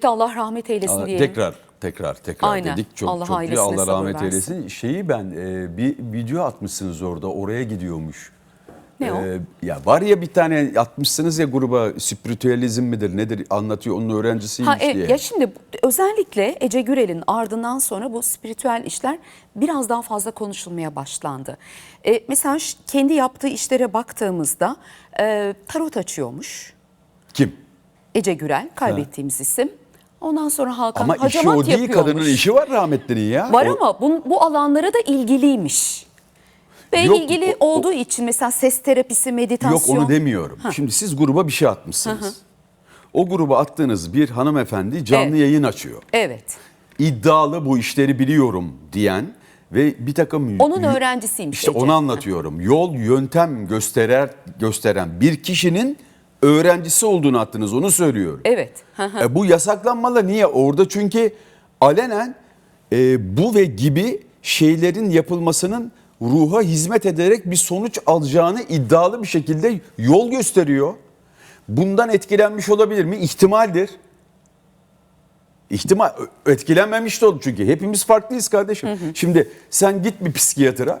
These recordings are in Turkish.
Gitti Allah rahmet eylesin Aa, diyelim. Tekrar tekrar tekrar Aynen. dedik. Çok Allah çok iyi. Allah rahmet versin. eylesin. Şeyi ben e, bir video atmışsınız orada. Oraya gidiyormuş. Ne o? E, ya var ya bir tane atmışsınız ya gruba spiritüalizm midir nedir anlatıyor onun öğrencisiymiş Ha, e, diye. ya şimdi özellikle Ece Gürel'in ardından sonra bu spiritüel işler biraz daha fazla konuşulmaya başlandı. E, mesela kendi yaptığı işlere baktığımızda e, tarot açıyormuş Kim? Ece Gürel kaybettiğimiz isim. Ondan sonra Hakan Ama işi hacamat o değil yapıyormuş. kadının işi var rahmetlinin ya. Var O- ama bu, bu alanlara da ilgiliymiş. Ve Yok, ilgili o- o- olduğu için mesela ses terapisi, meditasyon. Yok onu demiyorum. Şimdi siz gruba bir şey atmışsınız. O gruba attığınız bir hanımefendi canlı Evet. yayın açıyor. Evet. İddialı bu işleri biliyorum diyen ve bir takım Onun öğrencisiymiş İşte Ece. onu anlatıyorum. Yol yöntem gösterer gösteren bir kişinin öğrencisi olduğunu attınız onu söylüyorum. Evet. E, bu yasaklanmalı niye? Orada çünkü alenen e, bu ve gibi şeylerin yapılmasının ruha hizmet ederek bir sonuç alacağını iddialı bir şekilde yol gösteriyor. Bundan etkilenmiş olabilir mi? İhtimaldir. İhtimal etkilenmemiş de olur çünkü hepimiz farklıyız kardeşim. Şimdi sen git bir psikiyatra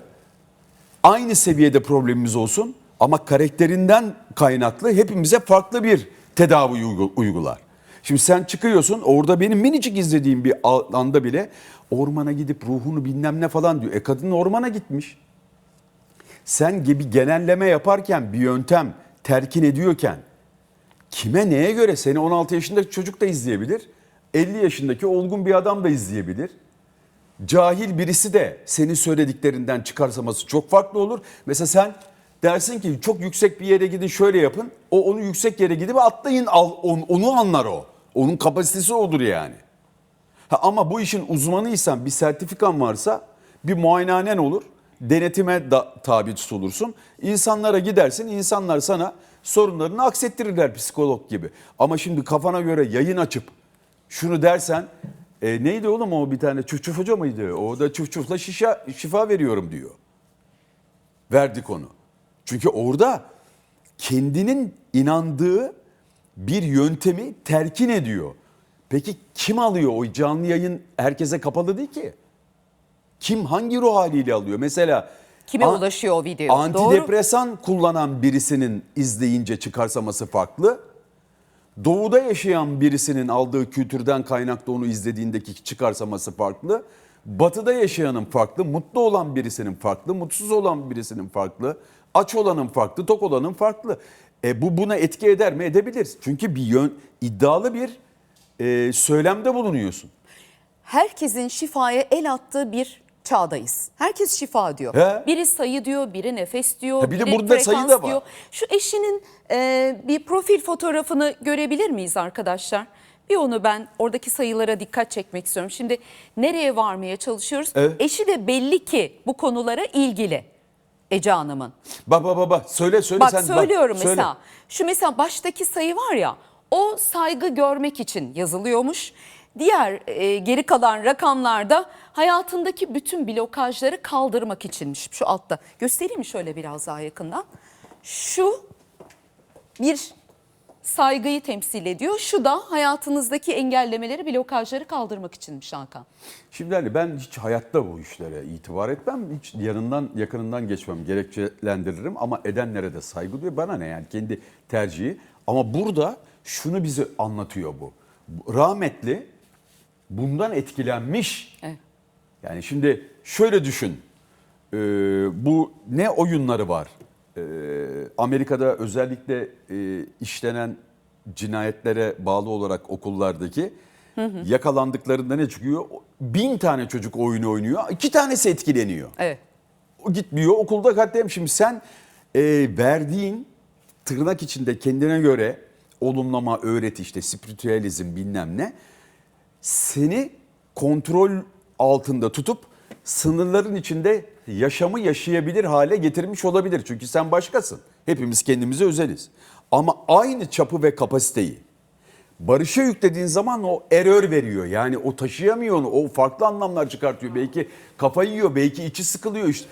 aynı seviyede problemimiz olsun ama karakterinden kaynaklı hepimize farklı bir tedavi uygu- uygular. Şimdi sen çıkıyorsun orada benim minicik izlediğim bir anda bile ormana gidip ruhunu bilmem ne falan diyor. E kadın ormana gitmiş. Sen gibi genelleme yaparken bir yöntem terkin ediyorken kime neye göre seni 16 yaşındaki çocuk da izleyebilir. 50 yaşındaki olgun bir adam da izleyebilir. Cahil birisi de senin söylediklerinden çıkarsaması çok farklı olur. Mesela sen dersin ki çok yüksek bir yere gidin şöyle yapın. O onu yüksek yere gidip atlayın al, onu, onu anlar o. Onun kapasitesi odur yani. Ha, ama bu işin uzmanıysan bir sertifikan varsa bir muayenehanen olur. Denetime da, tabi tutulursun. İnsanlara gidersin insanlar sana sorunlarını aksettirirler psikolog gibi. Ama şimdi kafana göre yayın açıp şunu dersen e, neydi oğlum o bir tane çuf hoca mıydı? O da çuf şişa, şifa veriyorum diyor. Verdik onu. Çünkü orada kendinin inandığı bir yöntemi terkin ediyor. Peki kim alıyor o canlı yayın herkese kapalı değil ki. Kim hangi ruh haliyle alıyor? Mesela Kime an- ulaşıyor o video? Doğru. Antidepresan kullanan birisinin izleyince çıkarsaması farklı. Doğuda yaşayan birisinin aldığı kültürden kaynaklı onu izlediğindeki çıkarsaması farklı. Batıda yaşayanın farklı, mutlu olan birisinin farklı, mutsuz olan birisinin farklı, aç olanın farklı, tok olanın farklı. E bu buna etki eder mi? Edebilir. Çünkü bir yön iddialı bir e, söylemde bulunuyorsun. herkesin şifaya el attığı bir çağdayız. Herkes şifa diyor. He. Biri sayı diyor, biri nefes diyor, Ha bir de biri burada sayı da var. diyor. Şu eşinin e, bir profil fotoğrafını görebilir miyiz arkadaşlar? Bir onu ben oradaki sayılara dikkat çekmek istiyorum. Şimdi nereye varmaya çalışıyoruz? Evet. Eşi de belli ki bu konulara ilgili Ece Hanım'ın. Baba baba söyle söyle Bak sen. söylüyorum söyle. mesela. Şu mesela baştaki sayı var ya o saygı görmek için yazılıyormuş. Diğer e, geri kalan rakamlarda hayatındaki bütün blokajları kaldırmak içinmiş. Şu altta göstereyim mi şöyle biraz daha yakından? Şu bir saygıyı temsil ediyor. Şu da hayatınızdaki engellemeleri, blokajları kaldırmak içinmiş Hakan. Şimdi Ali ben hiç hayatta bu işlere itibar etmem. Hiç yanından yakınından geçmem. Gerekçelendiririm ama edenlere de saygı duyuyor. Bana ne yani kendi tercihi. Ama burada şunu bize anlatıyor bu. Rahmetli bundan etkilenmiş. Evet. Yani şimdi şöyle düşün. Ee, bu ne oyunları var? Ee, Amerika'da özellikle e, işlenen cinayetlere bağlı olarak okullardaki yakalandıklarında ne çıkıyor? Bin tane çocuk oyunu oynuyor. iki tanesi etkileniyor. Evet. O gitmiyor okulda katliam. Şimdi sen e, verdiğin tırnak içinde kendine göre olumlama, öğreti işte spiritüalizm bilmem ne seni kontrol altında tutup sınırların içinde yaşamı yaşayabilir hale getirmiş olabilir. Çünkü sen başkasın. Hepimiz kendimize özeliz. Ama aynı çapı ve kapasiteyi barışa yüklediğin zaman o error veriyor. Yani o taşıyamıyor onu. O farklı anlamlar çıkartıyor. Belki kafayı yiyor, belki içi sıkılıyor işte.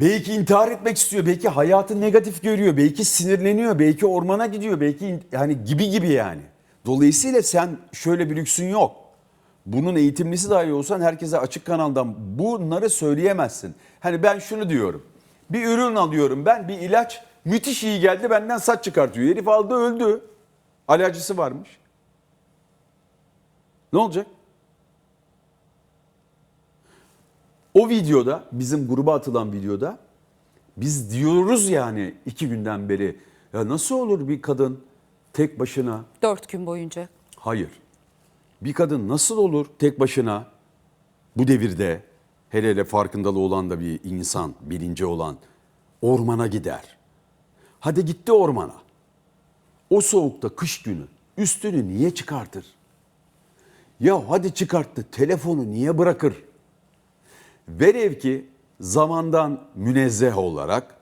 Belki intihar etmek istiyor, belki hayatı negatif görüyor, belki sinirleniyor, belki ormana gidiyor, belki yani gibi gibi yani. Dolayısıyla sen şöyle bir lüksün yok. Bunun eğitimlisi dahi olsan herkese açık kanaldan bunları söyleyemezsin. Hani ben şunu diyorum. Bir ürün alıyorum ben bir ilaç müthiş iyi geldi benden saç çıkartıyor. Herif aldı öldü. Alerjisi varmış. Ne olacak? O videoda bizim gruba atılan videoda biz diyoruz yani iki günden beri ya nasıl olur bir kadın tek başına Dört gün boyunca. Hayır. Bir kadın nasıl olur tek başına bu devirde hele hele farkındalığı olan da bir insan, bilinci olan ormana gider. Hadi gitti ormana. O soğukta kış günü üstünü niye çıkartır? Ya hadi çıkarttı telefonu niye bırakır? Velev ki zamandan münezzeh olarak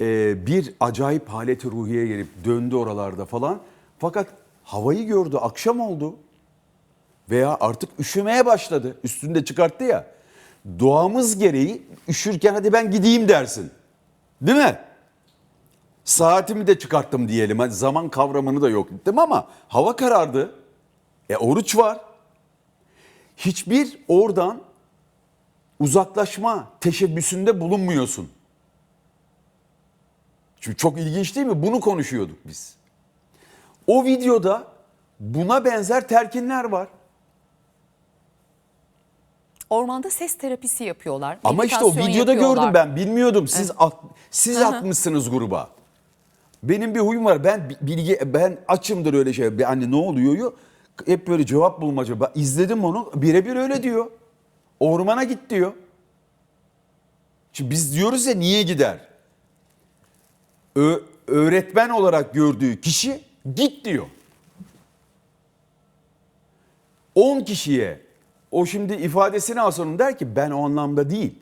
e, bir acayip haleti ruhiye gelip döndü oralarda falan. Fakat havayı gördü, akşam oldu. Veya artık üşümeye başladı. Üstünde çıkarttı ya. Doğamız gereği üşürken hadi ben gideyim dersin. Değil mi? Saatimi de çıkarttım diyelim. Hadi zaman kavramını da yok ettim ama hava karardı. E oruç var. Hiçbir oradan uzaklaşma teşebbüsünde bulunmuyorsun. Çünkü çok ilginç değil mi? Bunu konuşuyorduk biz. O videoda buna benzer telkinler var. Ormanda ses terapisi yapıyorlar. Ama işte o videoda yapıyorlar. gördüm ben bilmiyordum. Siz at, siz Hı hı. atmışsınız gruba. Benim bir huyum var. Ben bi- bilgi ben açımdır öyle şey. Hani ne oluyor? Hep böyle cevap bulmaca. Ben izledim onu. Birebir öyle diyor. Ormana git diyor. Şimdi biz diyoruz ya niye gider? Ö- öğretmen olarak gördüğü kişi git diyor. 10 kişiye o şimdi ifadesini alsın der ki ben o anlamda değil.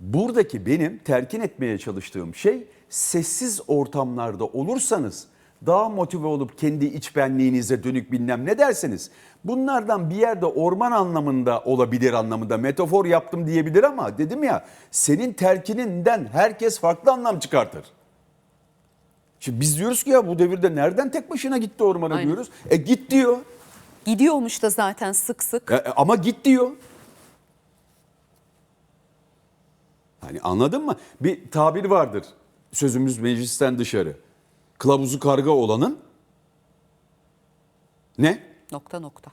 Buradaki benim terkin etmeye çalıştığım şey sessiz ortamlarda olursanız daha motive olup kendi iç benliğinize dönük bilmem ne derseniz bunlardan bir yerde orman anlamında olabilir anlamında metafor yaptım diyebilir ama dedim ya senin terkininden herkes farklı anlam çıkartır. Şimdi biz diyoruz ki ya bu devirde nereden tek başına gitti ormana Aynen. diyoruz. E git diyor. Gidiyormuş da zaten sık sık. E, e, ama git diyor. Hani anladın mı? Bir tabir vardır. Sözümüz meclisten dışarı. Kılavuzu karga olanın ne? Nokta nokta.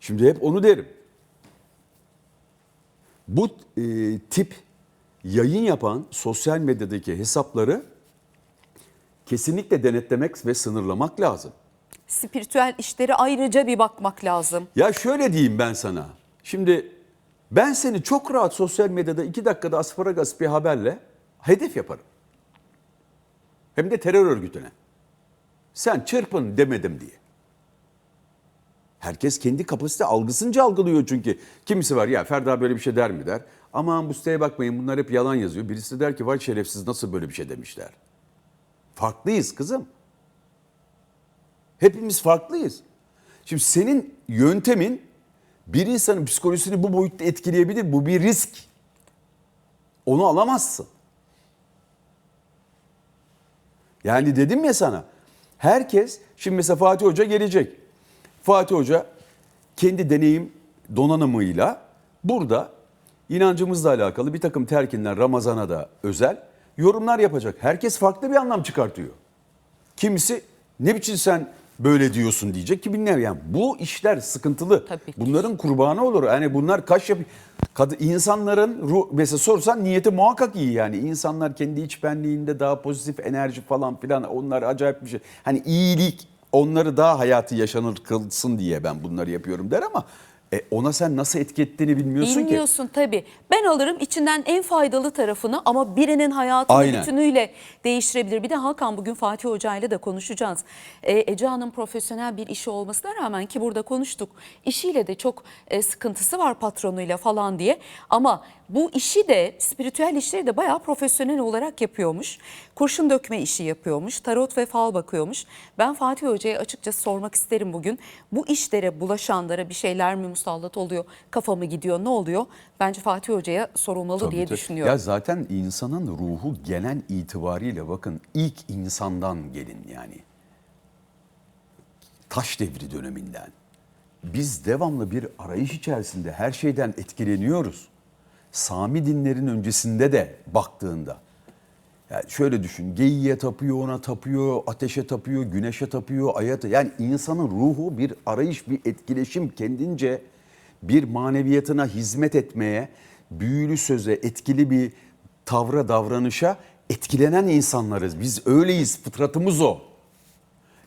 Şimdi hep onu derim. Bu e, tip yayın yapan sosyal medyadaki hesapları kesinlikle denetlemek ve sınırlamak lazım. Spiritüel işlere ayrıca bir bakmak lazım. Ya şöyle diyeyim ben sana. Şimdi ben seni çok rahat sosyal medyada iki dakikada asparagas bir haberle hedef yaparım. Hem de terör örgütüne. Sen çırpın demedim diye. Herkes kendi kapasite algısınca algılıyor çünkü. Kimisi var ya Ferda böyle bir şey der mi der. Aman bu siteye bakmayın bunlar hep yalan yazıyor. Birisi de der ki vay şerefsiz nasıl böyle bir şey demişler. Farklıyız kızım. Hepimiz farklıyız. Şimdi senin yöntemin bir insanın psikolojisini bu boyutta etkileyebilir. Bu bir risk. Onu alamazsın. Yani dedim ya sana. Herkes şimdi mesela Fatih Hoca gelecek. Fatih Hoca kendi deneyim donanımıyla burada inancımızla alakalı bir takım terkinler Ramazan'a da özel yorumlar yapacak. Herkes farklı bir anlam çıkartıyor. Kimisi ne biçim sen böyle diyorsun diyecek ki binler yani bu işler sıkıntılı. Tabii ki. Bunların kurbanı olur. Yani bunlar kaç yap Kadı, insanların ruh mesela sorsan niyeti muhakkak iyi yani. İnsanlar kendi iç benliğinde daha pozitif enerji falan filan onlar acayip bir şey. Hani iyilik onları daha hayatı yaşanır kılsın diye ben bunları yapıyorum der ama e, ona sen nasıl etki ettiğini bilmiyorsun ki. Bilmiyorsun tabii. Ben alırım içinden en faydalı tarafını ama birinin hayatını Aynen. bütünüyle değiştirebilir. Bir de Hakan bugün Fatih Hoca ile de konuşacağız. Ee, Ece Hanım profesyonel bir işi olmasına rağmen ki burada konuştuk. İşiyle de çok e, sıkıntısı var patronuyla falan diye. Ama bu işi de spiritüel işleri de bayağı profesyonel olarak yapıyormuş. Kurşun dökme işi yapıyormuş. Tarot ve fal bakıyormuş. Ben Fatih Hoca'ya açıkçası sormak isterim bugün. Bu işlere bulaşanlara bir şeyler mi musallat oluyor? Kafa mı gidiyor? Ne oluyor? Bence Fatih Hoca'ya sorulmalı Tabii, diye tabii. düşünüyorum. Ya zaten insanın ruhu genel itibariyle bakın ilk insandan gelin yani. taş devri döneminden. Biz devamlı bir arayış içerisinde her şeyden etkileniyoruz. Sami dinlerin öncesinde de baktığında. Yani şöyle düşün, geyiğe tapıyor, ona tapıyor, ateşe tapıyor, güneşe tapıyor, aya ta- Yani insanın ruhu bir arayış, bir etkileşim kendince bir maneviyatına hizmet etmeye, büyülü söze, etkili bir tavra, davranışa etkilenen insanlarız. Biz öyleyiz, fıtratımız o.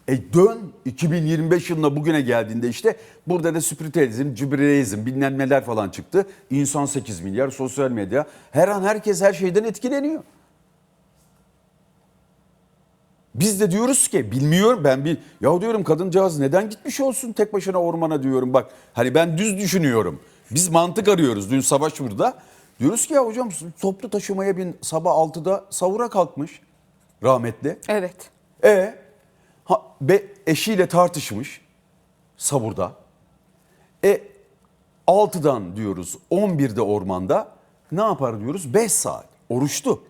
E dön 2025 yılına bugüne geldiğinde işte burada da spiritüalizm, cibrilizm bilmem neler falan çıktı. İnsan 8 milyar, sosyal medya. Her an herkes her şeyden etkileniyor. Biz de diyoruz ki bilmiyorum ben bir ya diyorum kadıncağız neden gitmiş olsun tek başına ormana diyorum bak hani ben düz düşünüyorum. Biz mantık arıyoruz. Dün savaş burada. Diyoruz ki ya hocam toplu taşımaya bin sabah 6'da savura kalkmış rahmetli. Evet. E ha, be, eşiyle tartışmış savurda. E 6'dan diyoruz 11'de ormanda ne yapar diyoruz 5 saat oruçlu.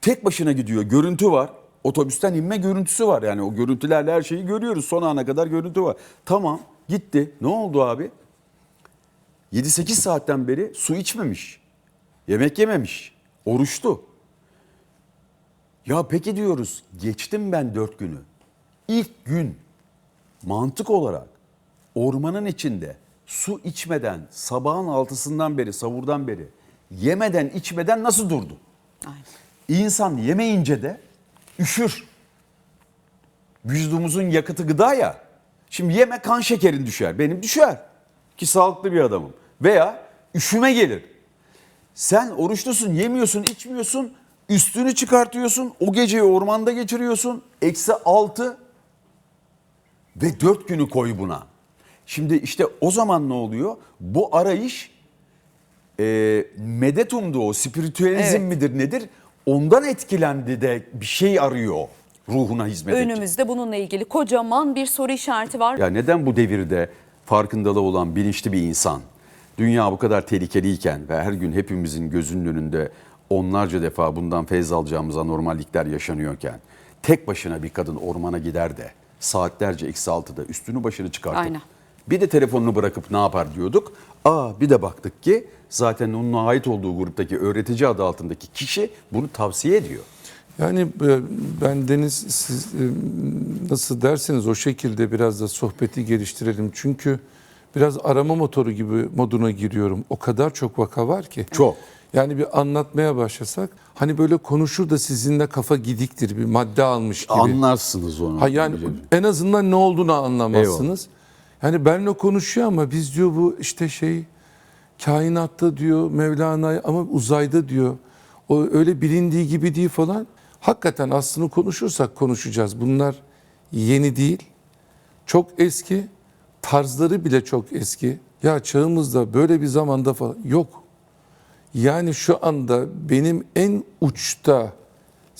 Tek başına gidiyor görüntü var. Otobüsten inme görüntüsü var yani o görüntülerle her şeyi görüyoruz. Son ana kadar görüntü var. Tamam gitti. Ne oldu abi? 7-8 saatten beri su içmemiş. Yemek yememiş. Oruçlu. Ya peki diyoruz geçtim ben dört günü. İlk gün mantık olarak ormanın içinde su içmeden sabahın altısından beri savurdan beri yemeden içmeden nasıl durdu? Aynen. İnsan yemeyince de üşür. Vücudumuzun yakıtı gıda ya. Şimdi yeme kan şekerin düşer. Benim düşer. Ki sağlıklı bir adamım. Veya üşüme gelir. Sen oruçlusun, yemiyorsun, içmiyorsun, üstünü çıkartıyorsun, o geceyi ormanda geçiriyorsun, eksi altı ve dört günü koy buna. Şimdi işte o zaman ne oluyor? Bu arayış e, medetumdu o, spiritüalizm Evet. midir nedir? Ondan etkilendi de bir şey arıyor ruhuna hizmet edecek. Önümüzde bununla ilgili kocaman bir soru işareti var. Ya neden bu devirde farkındalığı olan bilinçli bir insan, dünya bu kadar tehlikeliyken ve her gün hepimizin gözünün önünde onlarca defa bundan feyz alacağımız anormallikler yaşanıyorken tek başına bir kadın ormana gider de saatlerce eksi altıda üstünü başını çıkartıp Aynen. Bir de telefonunu bırakıp ne yapar diyorduk. Aa bir de baktık ki zaten onun ait olduğu gruptaki öğretici adı altındaki kişi bunu tavsiye ediyor. Yani e, ben Deniz siz e, nasıl derseniz o şekilde biraz da sohbeti geliştirelim. Çünkü biraz arama motoru gibi moduna giriyorum. O kadar çok vaka var ki. Çok. Yani bir anlatmaya başlasak hani böyle konuşur da sizinle kafa gidiktir bir madde almış gibi. Anlarsınız onu. Ha yani en azından ne olduğunu anlamazsınız. Yani benimle konuşuyor ama biz diyor bu işte şey kainatta diyor Mevlana ama uzayda diyor. O öyle bilindiği gibi değil falan. Hakikaten aslını konuşursak konuşacağız. Bunlar yeni değil. Çok eski. Tarzları bile çok eski. Ya çağımızda böyle bir zamanda falan yok. Yani şu anda benim en uçta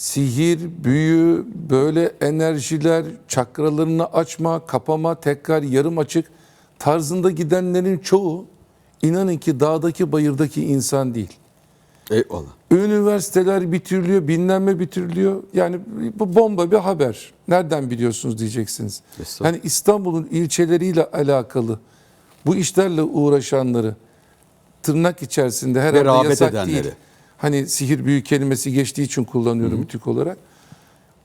sihir, büyü, böyle enerjiler, çakralarını açma, kapama, tekrar yarım açık tarzında gidenlerin çoğu inanın ki dağdaki bayırdaki insan değil. Eyvallah. Üniversiteler bitiriliyor, bilmem bitiriliyor. Yani bu bomba bir haber. Nereden biliyorsunuz diyeceksiniz. Yani İstanbul'un ilçeleriyle alakalı bu işlerle uğraşanları tırnak içerisinde herhalde yasak edenleri. değil. Hani sihir büyü kelimesi geçtiği için kullanıyorum tük olarak.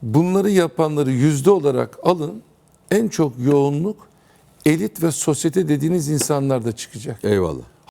Bunları yapanları yüzde olarak alın. En çok yoğunluk elit ve sosyete dediğiniz insanlarda çıkacak. Eyvallah.